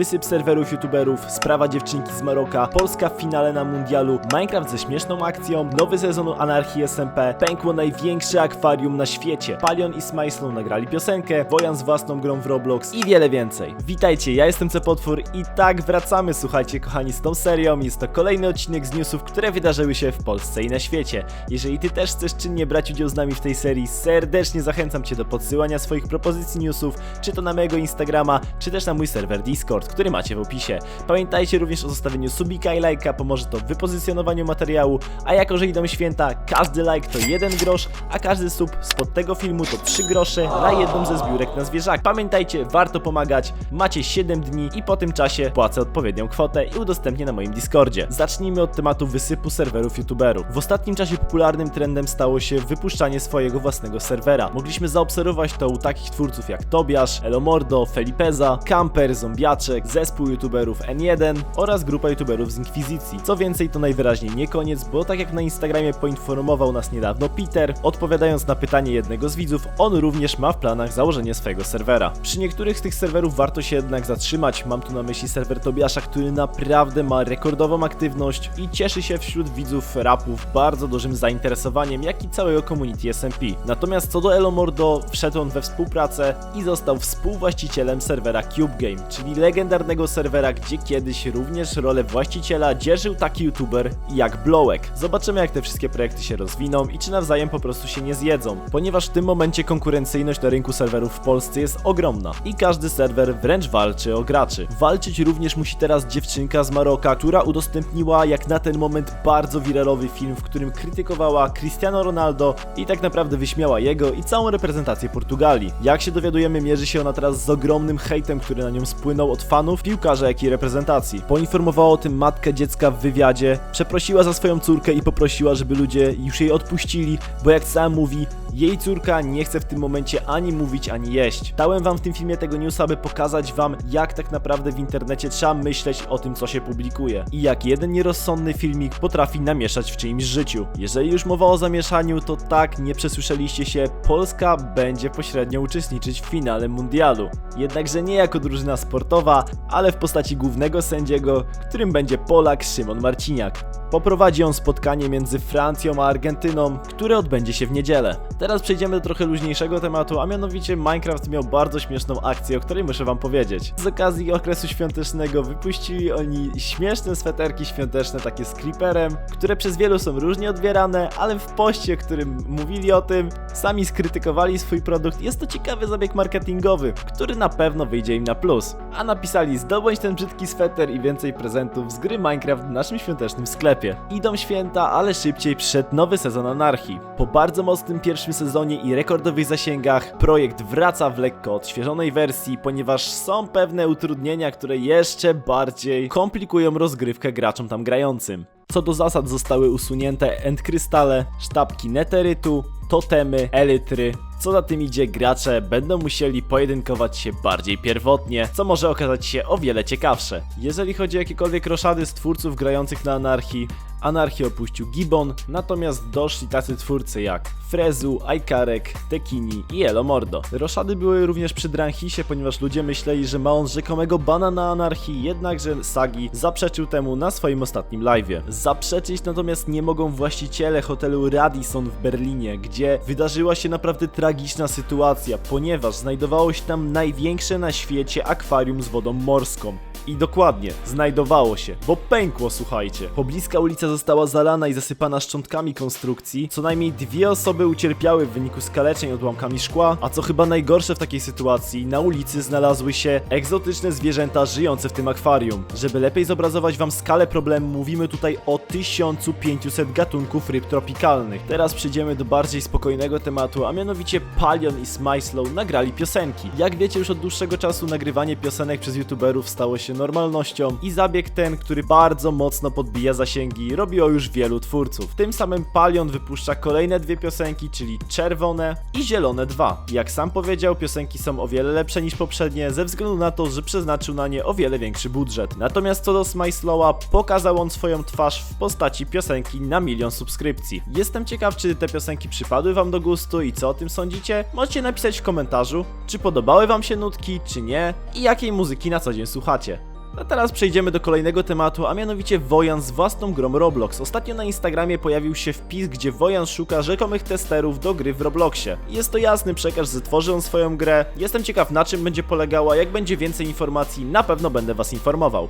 wysyp serwerów youtuberów, sprawa dziewczynki z Maroka, Polska w finale na mundialu, Minecraft ze śmieszną akcją, nowy sezon Anarchii SMP, pękło największe akwarium na świecie, Palion i Smajslow nagrali piosenkę, Wojan z własną grą w Roblox i wiele więcej. Witajcie, ja jestem Cepotwór i tak wracamy, słuchajcie kochani, z tą serią. Jest to kolejny odcinek z newsów, które wydarzyły się w Polsce i na świecie. Jeżeli ty też chcesz czynnie brać udział z nami w tej serii, serdecznie zachęcam cię do podsyłania swoich propozycji newsów, czy to na mojego Instagrama, czy też na mój serwer Discord, który macie w opisie. Pamiętajcie również o zostawieniu subika i lajka, pomoże to w wypozycjonowaniu materiału, a jako, że idą święta, każdy like to jeden grosz, a każdy sub spod tego filmu to 3 grosze na jedną ze zbiórek na zwierzak. Pamiętajcie, warto pomagać, macie 7 dni i po tym czasie płacę odpowiednią kwotę i udostępnię na moim Discordzie. Zacznijmy od tematu wysypu serwerów youtuberów. W ostatnim czasie popularnym trendem stało się wypuszczanie swojego własnego serwera. Mogliśmy zaobserwować to u takich twórców jak Tobiasz, Elomordo, Felipeza, Camper, Zombiaczek, zespół youtuberów N1 oraz grupa youtuberów z Inkwizycji. Co więcej, to najwyraźniej nie koniec, bo tak jak na Instagramie poinformował nas niedawno Peter, odpowiadając na pytanie jednego z widzów, on również ma w planach założenie swojego serwera. Przy niektórych z tych serwerów warto się jednak zatrzymać, mam tu na myśli serwer Tobiasza, który naprawdę ma rekordową aktywność i cieszy się wśród widzów rapów bardzo dużym zainteresowaniem, jak i całego community SMP. Natomiast co do Elomordo, wszedł on we współpracę i został współwłaścicielem serwera Cube Game, czyli legendarnego serwera, gdzie kiedyś również rolę właściciela dzierżył taki youtuber jak Blowek. Zobaczymy jak te wszystkie projekty się rozwiną i czy nawzajem po prostu się nie zjedzą, ponieważ w tym momencie konkurencyjność na rynku serwerów w Polsce jest ogromna i każdy serwer wręcz walczy o graczy. Walczyć również musi teraz dziewczynka z Maroka, która udostępniła jak na ten moment bardzo wiralowy film, w którym krytykowała Cristiano Ronaldo i tak naprawdę wyśmiała jego i całą reprezentację Portugalii. Jak się dowiadujemy, mierzy się ona teraz z ogromnym hejtem, który na nią spłynął od fanów, piłkarza, jak i reprezentacji. Poinformowała o tym matkę dziecka w wywiadzie, przeprosiła za swoją córkę i poprosiła, żeby ludzie już jej odpuścili, bo jak sam mówi, jej córka nie chce w tym momencie ani mówić, ani jeść. Dałem wam w tym filmie tego newsa, by pokazać wam, jak tak naprawdę w internecie trzeba myśleć o tym, co się publikuje. I jak jeden nierozsądny filmik potrafi namieszać w czyimś życiu. Jeżeli już mowa o zamieszaniu, to tak, nie przesłyszeliście się, Polska będzie pośrednio uczestniczyć w finale mundialu. Jednakże nie jako drużyna sportowa, ale w postaci głównego sędziego, którym będzie Polak Szymon Marciniak. Poprowadzi on spotkanie między Francją a Argentyną, które odbędzie się w niedzielę. Teraz przejdziemy do trochę luźniejszego tematu, a mianowicie Minecraft miał bardzo śmieszną akcję, o której muszę wam powiedzieć. Z okazji okresu świątecznego wypuścili oni śmieszne sweterki świąteczne, takie z creeperem, które przez wielu są różnie odbierane, ale w poście, którym mówili o tym, sami skrytykowali swój produkt. Jest to ciekawy zabieg marketingowy, który na pewno wyjdzie im na plus. A napisali zdobądź ten brzydki sweter i więcej prezentów z gry Minecraft w naszym świątecznym sklepie. Idą święta, ale szybciej przyszedł nowy sezon Anarchii. Po bardzo mocnym pierwszym sezonie i rekordowych zasięgach, projekt wraca w lekko odświeżonej wersji, ponieważ są pewne utrudnienia, które jeszcze bardziej komplikują rozgrywkę graczom tam grającym. Co do zasad zostały usunięte endkrystale, sztabki neterytu, totemy, elitry. Co za tym idzie, gracze będą musieli pojedynkować się bardziej pierwotnie, co może okazać się o wiele ciekawsze. Jeżeli chodzi o jakiekolwiek roszady z twórców grających na anarchii, Anarchię opuścił Gibbon, natomiast doszli tacy twórcy jak Frezu, Aikarek, Tekini i Elomordo. Roszady były również przy Dranhisie, ponieważ ludzie myśleli, że ma on rzekomego bana na anarchii, jednakże Sagi zaprzeczył temu na swoim ostatnim live'ie. Zaprzeczyć natomiast nie mogą właściciele hotelu Radisson w Berlinie, gdzie wydarzyła się naprawdę tragiczna sytuacja, ponieważ znajdowało się tam największe na świecie akwarium z wodą morską. I dokładnie, znajdowało się, bo pękło, słuchajcie. Pobliska ulica została zalana i zasypana szczątkami konstrukcji. Co najmniej dwie osoby ucierpiały w wyniku skaleczeń odłamkami szkła, a co chyba najgorsze w takiej sytuacji, na ulicy znalazły się egzotyczne zwierzęta żyjące w tym akwarium. Żeby lepiej zobrazować wam skalę problemu, mówimy tutaj o 1500 gatunków ryb tropikalnych. Teraz przejdziemy do bardziej spokojnego tematu, a mianowicie Palion i Smyslow nagrali piosenki. Jak wiecie, już od dłuższego czasu nagrywanie piosenek przez youtuberów stało się normalnością i zabieg ten, który bardzo mocno podbija zasięgi, robiło już wielu twórców. Tym samym Palion wypuszcza kolejne dwie piosenki, czyli Czerwone i Zielone 2. Jak sam powiedział, piosenki są o wiele lepsze niż poprzednie, ze względu na to, że przeznaczył na nie o wiele większy budżet. Natomiast co do Smyslowa, pokazał on swoją twarz w postaci piosenki na milion subskrypcji. Jestem ciekaw, czy te piosenki przypadły wam do gustu i co o tym sądzicie? Możecie napisać w komentarzu, czy podobały wam się nutki, czy nie i jakiej muzyki na co dzień słuchacie. A teraz przejdziemy do kolejnego tematu, a mianowicie Wojan z własną grą Roblox. Ostatnio na Instagramie pojawił się wpis, gdzie Wojan szuka rzekomych testerów do gry w Robloxie. Jest to jasny przekaz, że tworzy on swoją grę. Jestem ciekaw na czym będzie polegała, jak będzie więcej informacji, na pewno będę was informował.